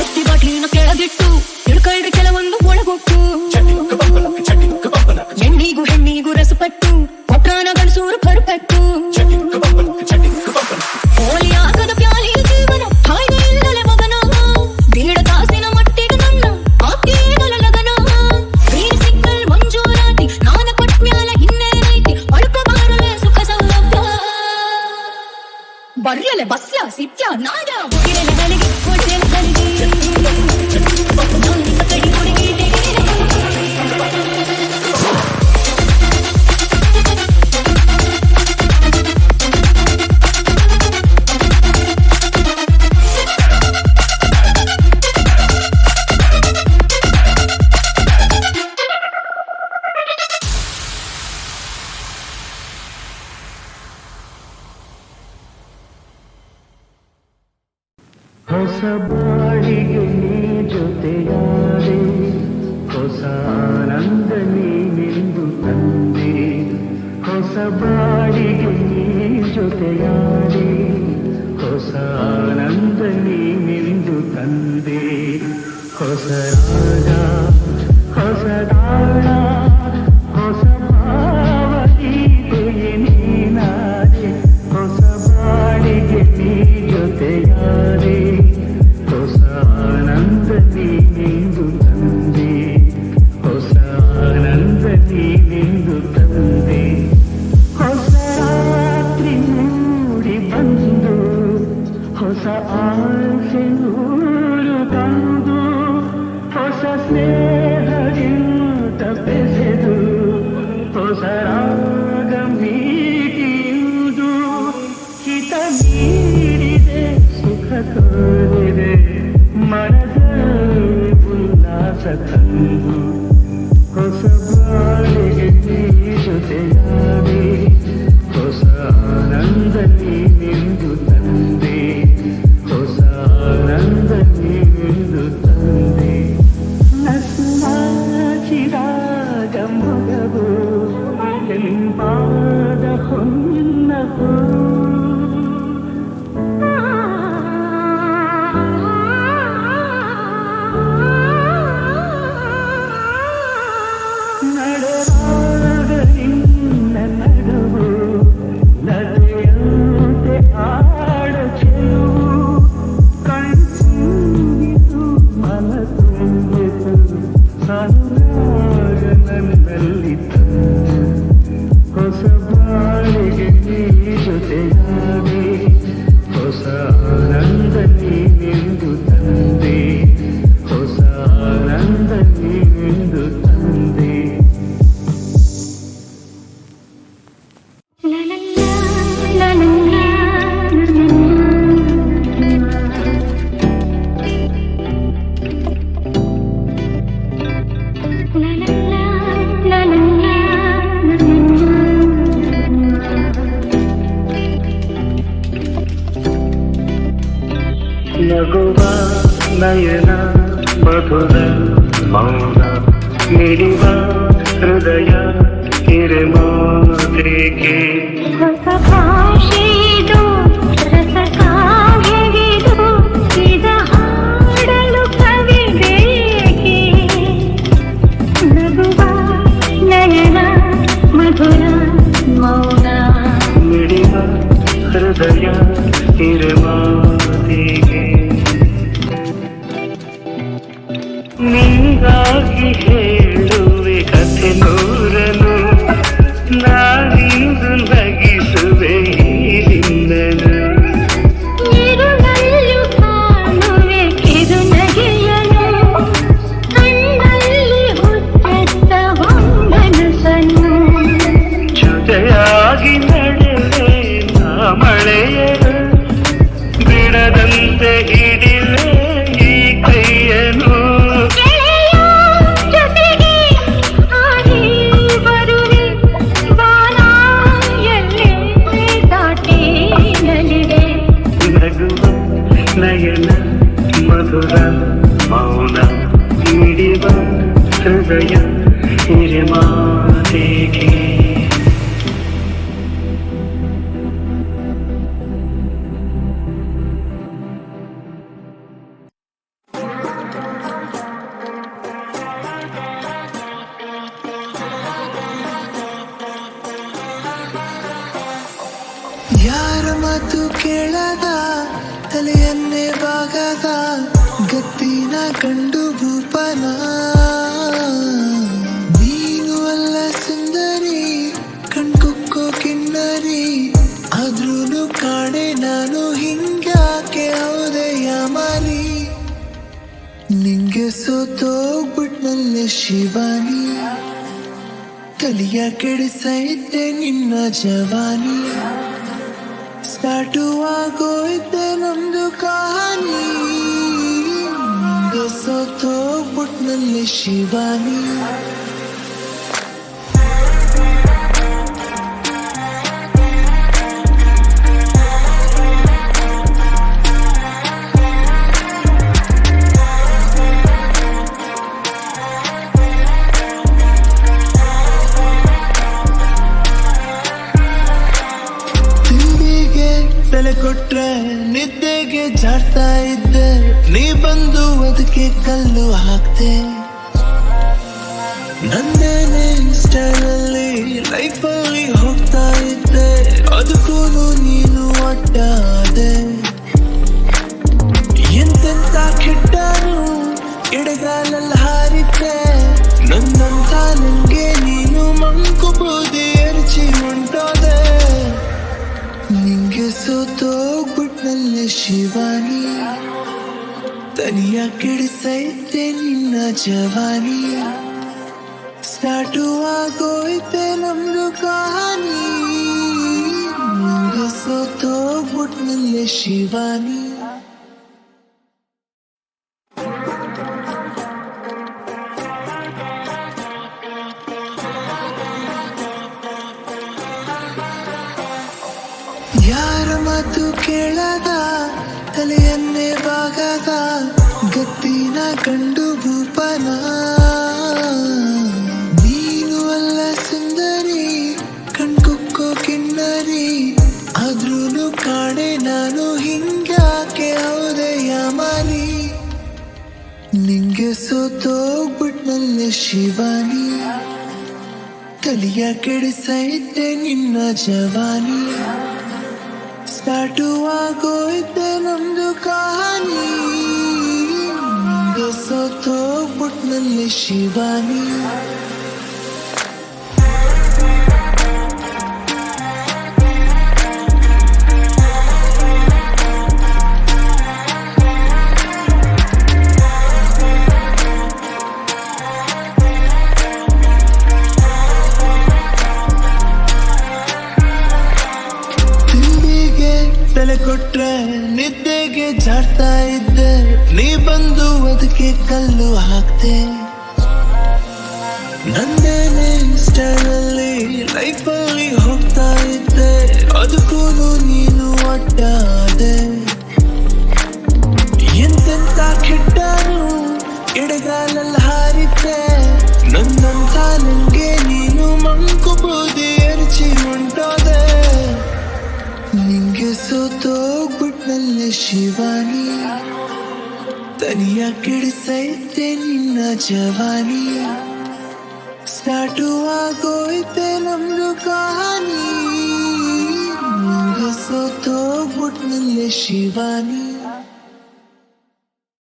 ಎತ್ತಿ ಬಾಟ್ಲಿನ ಕೆಳಗಿಟ್ಟು ತಿಳ್ಕೊಂಡ್ರೆ ಕೆಲವೊಂದು ಒಳಗೊಟ್ಟು. ಹೆಣ್ಣಿಗೂ ಹೆಣ್ಣಿಗೂ ರಸಪಟ್ಟು ಕೊಟ್ರಾನ ಗಳಿಸೂರು ಪರ್ಪಟ್ಟು. ಬರ್ಯಲೆ ಬಸ್ಯ ಸಿತ್ಯ ನಾಡ ಹುಗಿರಲೆ ನನಗೆ Sub good. Cause Baby నయన మధుర మౌన నిడివ హృదయ కిరమాతికి ಕಂಡು ಭೂಪನ ನೀನು ಅಲ್ಲ ಸುಂದರಿ, ಕಣ್ಕುಕ್ಕೋ ಕಿನ್ನರಿ. ಆದ್ರೂ ಕಾಣೆ, ನಾನು ಹಿಂಗ್ಯಾಕೆ ಹೌದೆಯ ಮಾರಿ ನಿಂಗೆ ಸೋತೋಗ್ಬಿಟ್ನಲ್ಲೇ ಶಿವಾನಿ. ಕಲಿಯ ಕೆಡಿಸೈತೆ ನಿನ್ನ ಜವಾನಿ. ಸ್ಟಾರ್ಟು ಆಗೋಯ್ತೆ ನಮ್ದು ಕಹಾನಿ. ಶಿವಾನಿ. ಶಿವಾನಿ ತಲೆ ಕೊಟ್ರೆ ನಿದ್ದೆಗೆ ಜಾಡ್ತಾ ಇದ್ದೆ. ನೀ ಬಂದು ಅದಕ್ಕೆ ಕಲ್ಲು ಹಾಕ್ತೆ. ನಂದೇನೆ ಸ್ಟೈಲಲ್ಲಿ ಲೈಫಲ್ಲಿ ಹೋಗ್ತಾ ಇದ್ದೆ. ಅದಕ್ಕೂ ನೀನು ಒಟ್ಟಾದೆ. ಎಂತೆಂತ ಕೆಟ್ಟನು ಎಡಗಾಲಲ್ಲಿ ಹಾರಿದ್ದೆ. ನನ್ನಂತ ನಂಗೆ ನೀನು ಮಂಕು ಬೂದಿ ಎರಚಿ ಹೊಂಟೋದೆ ನಿಂಗೆ ಸೋತೋಗ್ಬಿಟ್ನಲ್ಲೇ ಶಿವಾನಿ. ತನಿಯ ಕೆಡಿಸೈತೆ ನಿನ್ನ ಜವಾನಿ. ಸ್ಟಾರ್ಟು ಆಗೋಯ್ತೆ ನಮ್ದು ಕಹಾನಿ. ಸೋತೋಗ್ಬಿಟ್ನಲ್ಲೇ ಶಿವಾನಿ. ಯಾರ ಮಾತು ಕೇಳದ? ತಲೆಯನ್ನೇ ಬಾಗದ? ಗತ್ತಿನ ಕಂಡು ನಿಂಗೆ ಸೋತೋಗ್ಬಿಟ್ನಲ್ಲೇ ಶಿವಾನಿ. ಕಲಿಯ ಕೆಡಿಸೈತೆ ನಿನ್ನ ಜವಾನಿ. ಸ್ಟಾರ್ಟು ಆಗೋಯ್ತೆ ನಮ್ದು ಕಹಾನಿ. ಸೋತೋಗ್ಬಿಟ್ನಲ್ಲಿ ಶಿವಾನಿ. ಕೊಟ್ರೆ ನಿದ್ದೆಗೆ ಜಾಡ್ತಾ ಇದ್ದೆ. ನೀ ಬಂದು ಅದಕ್ಕೆ ಕಲ್ಲು ಹಾಕ್ತೆ ನಂದೇನೆ ಸ್ಟೈಲಲ್ಲಿ ಲೈಫಲ್ಲಿ ಹೋಗ್ತಾ ಇದ್ದೆ. ಅದಕ್ಕೂ ನೀನು ಒಟ್ಟಾದೆ ಎಂತೆಂತ ಕೆಟ್ಟನು, ಎಡಗಾಲಲ್ಲಿ ಹಾರಿದ್ದೆ. ನನ್ನಂತ ನಂಗೆ ನೀನು ಶಿವಾನಿ ತನಿಯ ಕೆಡಿಸೈತೆ ನಿನ್ನ ಜವಾನಿ ಸ್ಟಾರ್ಟು ಆಗೋಯ್ತೆ ನಮ್ದು ಕಹಾನಿ ನಿಂಗೆ ಸೋತೋಗ್ಬಿಟ್ನಲ್ಲೇ ಶಿವಾನಿ